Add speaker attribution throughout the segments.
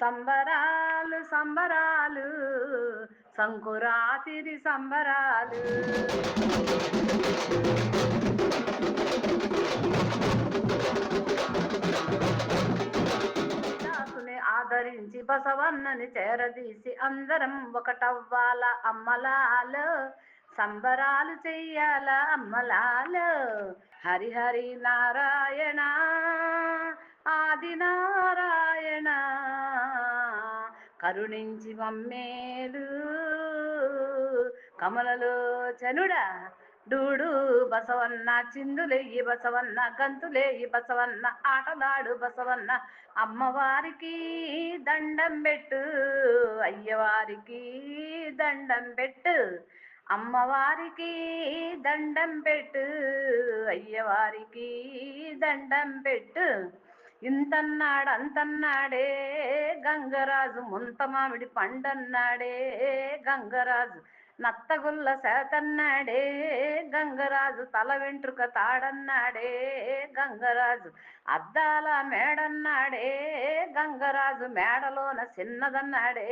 Speaker 1: సంబరాలు సంబరాలు సంకురాతిరి సంబరాలు. ఆదరించి బసవన్నని చేరదీసి అందరం ఒకటవ్వాల అమ్మలాలు సంబరాలు చెయ్యాల అమ్మలాలు. హరిహరి నారాయణ ఆది నారాయణ. కరుణించి మమ్మేలు. కమలలో చనుడా డూడు బసవన్న చిందులేయి బసవన్న గంతులేయి బసవన్న ఆటలాడు బసవన్న అమ్మవారికి దండం పెట్టు అయ్యవారికి దండం పెట్టు అమ్మవారికి దండం పెట్టు అయ్యవారికి దండం పెట్టు. ఇంతన్నాడు అంతన్నాడే గంగరాజు ముంత మామిడి పండన్నాడే గంగరాజు నత్తగుల్ల శాతన్నాడే గంగరాజు తల వెంట్రుక తాడన్నాడే గంగరాజు అద్దాల మేడన్నాడే గంగరాజు మేడలోన చిన్నదన్నాడే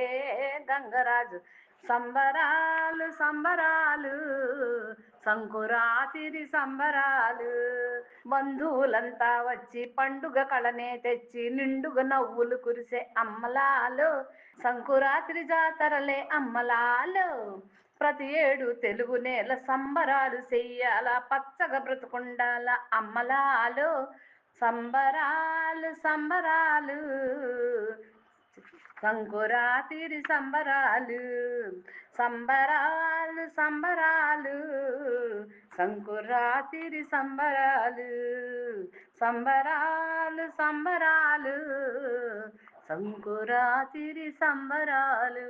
Speaker 1: గంగరాజు సంబరాలు సంబరాలు సంకురాతిరి సంబరాలు. బంధువులంతా వచ్చి పండుగ కళనే తెచ్చి నిండుగా నవ్వులు కురిసే అమ్మలాలు సంకురాత్రి జాతరలే అమ్మలాలు. ప్రతి ఏడు తెలుగు నేల సంబరాలు చెయ్యాల పచ్చగా బ్రతుకుండాల అమ్మలాలు. సంబరాలు సంబరాలు సంకురాతిరి సంబరాలు సంబరాలు సంబరాలు. సంకురాతిరి సంబరాలు సంబరాలు సంబరాలు సంకురాతిరి సంబరాలు.